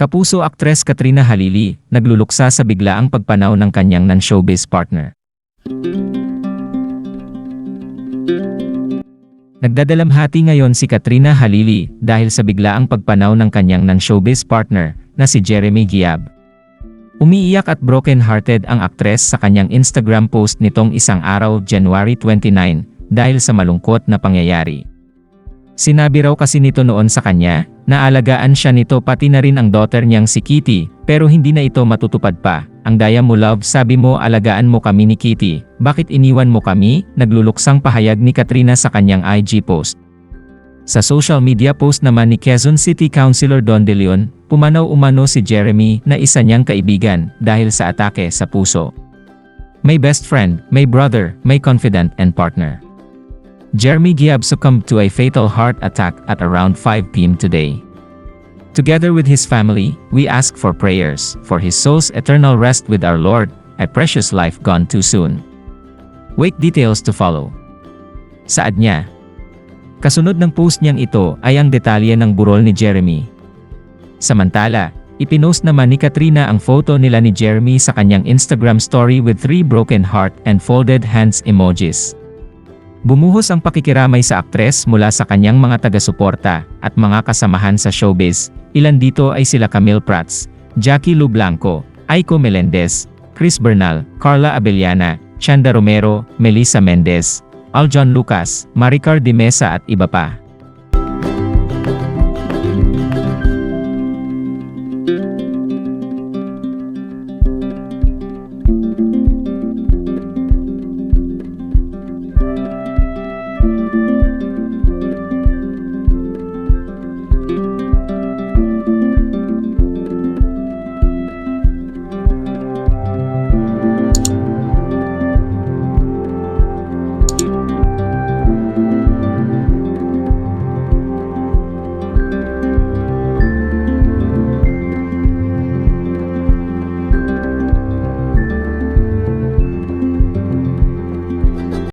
Kapuso aktres Katrina Halili, nagluluksa sa biglaang pagpanaw ng kanyang non-showbiz partner. Nagdadalamhati ngayon si Katrina Halili dahil sa biglaang pagpanaw ng kanyang non-showbiz partner na si Jeremy Giab. Umiiyak at broken-hearted ang aktres sa kanyang Instagram post nitong isang araw January 29 dahil sa malungkot na pangyayari. Sinabi raw kasi nito noon sa kanya, na alagaan siya nito pati na rin ang daughter niyang si Kitty, pero hindi na ito matutupad pa. Ang daya mo love sabi mo alagaan mo kami ni Kitty, bakit iniwan mo kami? Nagluluksang pahayag ni Katrina sa kanyang IG post. Sa social media post naman ni Quezon City Councilor Don De Leon, pumanaw umano si Jeremy na isa niyang kaibigan dahil sa atake sa puso. May best friend, may brother, may confidant and partner. Jeremy Giab succumbed to a fatal heart attack at around 5 p.m. today. Together with his family, we ask for prayers for his soul's eternal rest with our Lord, a precious life gone too soon. Wake details to follow. Saad niya. Kasunod ng post niyang ito ay ang detalye ng burol ni Jeremy. Samantala, ipinost naman ni Katrina ang photo nila ni Jeremy sa kanyang Instagram story with three broken heart and folded hands emojis. Bumuhos ang pakikiramay sa aktres mula sa kanyang mga taga-suporta at mga kasamahan sa showbiz. Ilan dito ay sila Camille Prats, Jackie Lu Blanco, Aiko Melendez, Chris Bernal, Carla Abellana, Chanda Romero, Melissa Mendez, Aljon Lucas, Maricar de Mesa at iba pa.